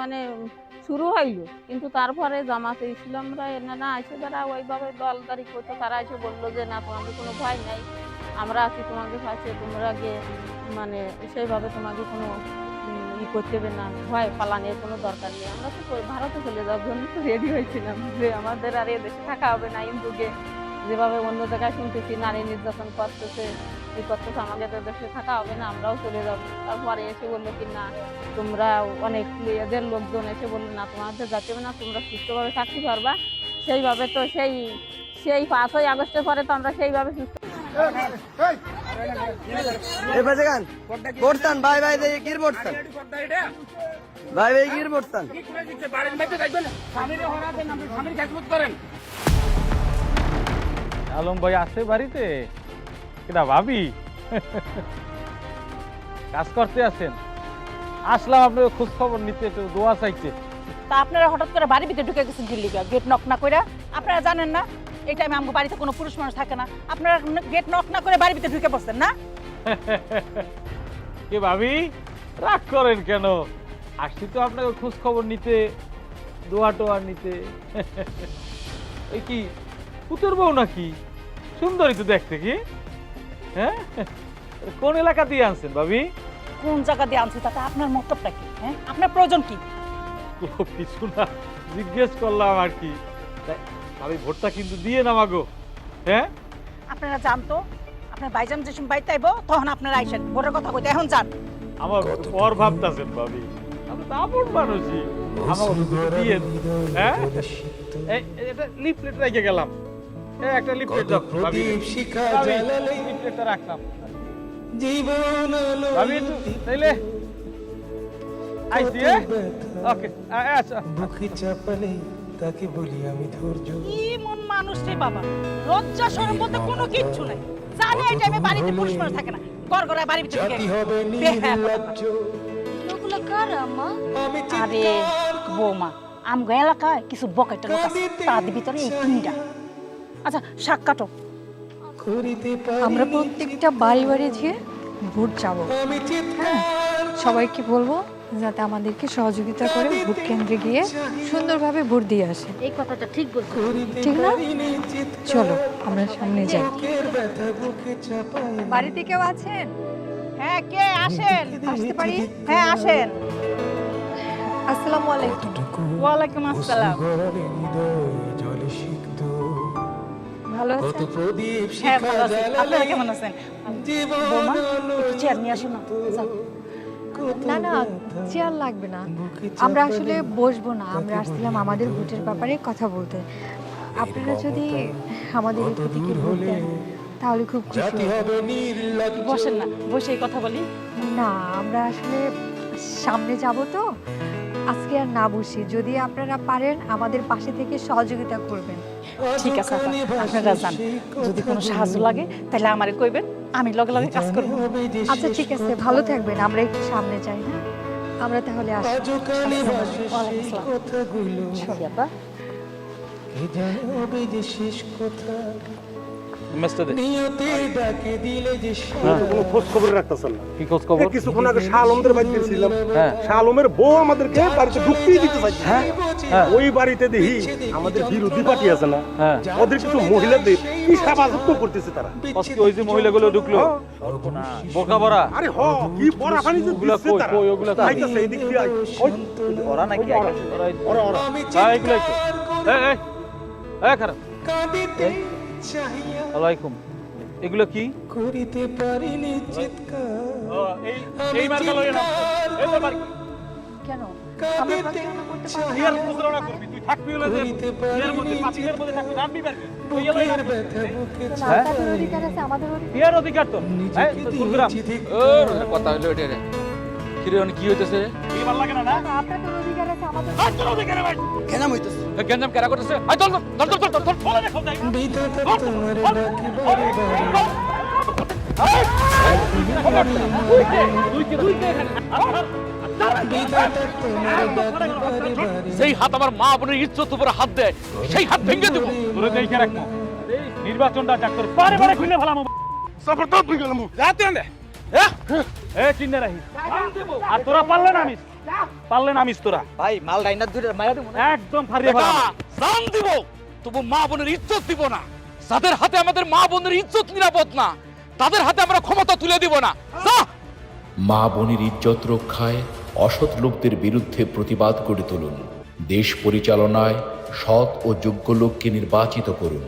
মানে শুরু হইল, কিন্তু তারপরে জামাতে ইসলামরা এনারা এসে যারা ওইভাবে দলদারি করতো তারা এসে বলল যে, না, তোমাদের কোনো ভয় নাই, আমরা আছি, তোমাদের কাছে, তোমরা গিয়ে মানে সেইভাবে তোমাকে কোনো ই করতে হবে না, ভয় পালানের কোনো দরকার নেই। আমরা তো ভারতে চলে যাওয়ার জন্য তো রেডি হয়েছিলাম যে, আমাদের আর এদেশে থাকা হবে না যুগে যেভাবে অন্য জায়গায় শুনতেছি নারী নির্যাতন করতেছে ই করতেছে আমাদের তো দেশে থাকা হবে না আমরাও চলে যাব। তারপরে এসে বলল কি না তোমরা অনেক এদের লোকজন এসে বলল না তোমাদের যাতে না তোমরা সুস্থভাবে থাকতে পারবা সেইভাবে তো সেই সেই পাঁচই আগস্টের পরে তো আমরা সেইভাবে সুস্থ ভাই ভাই গির পড়তান ভাই ভাই গির পড়তান আলম ভাই আছে বাড়িতে? কিনা ভাবি? কাজ করতে আছেন। আসলাম আপনার খোঁজ খবর নিতে একটু দোয়া চাইতে। তা আপনারা হঠাৎ করে বাড়ির ভিতরে ঢুকে গেছেন দিল্লিকা গেট নক না করে আপনারা জানেন না এই টাইমে আমার বাড়িতে কোনো পুরুষ মানুষ থাকে না। আপনারা গেট নক না করে বাড়ির ভিতরে ঢুকে পড়ছেন না? কে ভাবি? রাগ করেন কেন? আসছি তো আপনাকে খোঁজ খবর নিতে দোয়া টোয়া নিতে। ওই কি পুতুর বউ নাকি? সুন্দরী তো দেখতে কি? হ্যাঁ? কোন এলাকা দিয়ে আনছেন ভাবি? কোন জায়গা দিয়ে আনছি তাতে আপনার মতলবটা কি? হ্যাঁ? আপনার প্রয়োজন কি? ও কিছু না জিজ্ঞেস করলাম আর কি। ভাবি ভোটটা কিন্তু দিয়ে নামাগো হ্যাঁ? আপনারা জানতো আপনার বাইজান যে সময় বাড়িতে আইবো তখন আপনারা আইসেন। ভোটের কথা কইতে এখন যান। আমার পর ভাবতেছেন ভাবি। আমি তো আপন মানুষই। আমার দিয়ে হ্যাঁ? এটা লিফলেট রেখে গেলাম। এই একটা লিফলেট দাও ভাবি। ভাবি, লিফলেটটা রাখলাম। জীবন ভাবি একটু তাইলে। ওকে আচ্ছা। বুকে চাপালে তাকে বলি আমি ধৈর্য। কি মন মানুষ রে বাবা। লজ্জা শরম বলতে কোনো কিচ্ছু নাই। জানে এই টাইমে বাড়িতে পুরুষ মানুষ থাকে না। গড় গড়ায় বাড়ির ভিতরে জাতি। হবে নির্লজ্জ ওগুলো কার আম্মা? আমি আরে বৌমা আমগো এলাকায় কিছু বকেটা লোক আছে। তাদের ভিতরে এই তিনটা। আচ্ছা শাক কাটো। আমরা প্রত্যেকটা বাড়ি বাড়ি যেয়ে ভোট যাব চিৎকার সবাইকে বলব যাতে আমাদেরকে সহযোগিতা করে ভোট কেন্দ্রে গিয়ে সুন্দরভাবে ভোট দিয়ে আসে। এই কথাটা ঠিক বলছো। ঠিক না? চলো আমরা সামনে যাই। বাড়িতে কেউ আছেন? হ্যাঁ কে আসেন? আসতে পারি? হ্যাঁ আসেন। আসসালামু আলাইকুম। কতটুকু ওয়ালাইকুম আসসালাম। ভালো আছেন? হ্যাঁ ভালো আছি আপনারা কেমন আছেন? চেয়ার নিয়ে আসুন না। না না চেয়ার লাগবে না। আমরা আসলে বসবো না। আমরা আসছিলাম আমাদের ভোটের ব্যাপারে কথা বলতে। আপনারা যদি আমাদের এই প্রতি ভোট দেন তাহলে খুব খুশি বসেন না বসে কথা বলি। না আমরা আসলে সামনে যাব তো। আজকে আর না বসি যদি আপনারা পারেন আমাদের পাশে থেকে সহযোগিতা করবেন। ঠিক আছে আপনারা যান। যদি কোনো সাহায্য লাগে তাহলে আমারে কইবেন আমি লগে লগে কাজ করব। আচ্ছা ঠিক আছে ভালো থাকবেন আমরা একটু সামনে যাই হ্যাঁ? আমরা তাহলে আসি। কথাগুলো। কে যে শেষ কথা। মেসটা নিয়তে ডাকে দিলে যে কোনো খোঁজ খবর রাখতেছেন না। কি খোঁজ খবর? কিছুক্ষণ আগে শাহ বাড়িতে হ্যাঁ। শাহ বউ আমাদেরকে বাড়িতে ঢুকতেই দিতে চাইছে হ্যাঁ। ওই বাড়িতে দেখি আমাদের বিরোধী পার্টি আছে না। হ্যাঁ। ওদের কিছু মহিলাদের কি সাবাযুক্ত করতেছে তারা। ওই যে মহিলাগুলো ঢুকলো। বোকা বড়া। আরে হ কি বড় পানি যে দিচ্ছে তারা। কই, ওগুলা এদিক দিয়ে ওরা নাকি ওরা ওরা। ওরা হ্যাঁ এই এই এই খারাপ। কাঁদিতে চাহিয়া ওয়ালাইকুম এগুলো কি? করিতে পারিনি চিৎকার কেন? হলে আমাদের অধিকার। তো। কথা হইল এটা অনেক কি হইতেছে? কি ভালো লাগে না না? না, আপনাদের অধিকার আছে আমাদের অধিকার ভাই হইতেছে। গেঞ্জাম কেরা করতেছে? আই চল চল চল চল চল বলে দেখো যাই। সেই হাত আমার মা বোনের ইজ্জত উপরে হাত দেয়। সেই হাত ভেঙে দেবো। তোরে দেখে রাখব নির্বাচনটা ডাক্তার বারে বারে খুলে ফেলাম। জবরদস্ত হয়ে গেলাম রাতে আনে। এ চিন্তা আর তোরা পারলে না আমি পারলেন আমিস তোরা। ভাই মাল ডাইনা দূরে মারা দেবো একদম ফারিয়ে বেটা, ফেলা জান দিব। তবু মা বোনের ইজ্জত দিব না। যাদের হাতে আমাদের মা বোনের ইজ্জত নিরাপদ না তাদের হাতে আমরা ক্ষমতা তুলে দিব না। যা! মা বোনের ইজ্জত রক্ষায় অসৎ লোকদের বিরুদ্ধে প্রতিবাদ গড়ে তুলুন। দেশ পরিচালনায় সৎ ও যোগ্য লোককে নির্বাচিত করুন।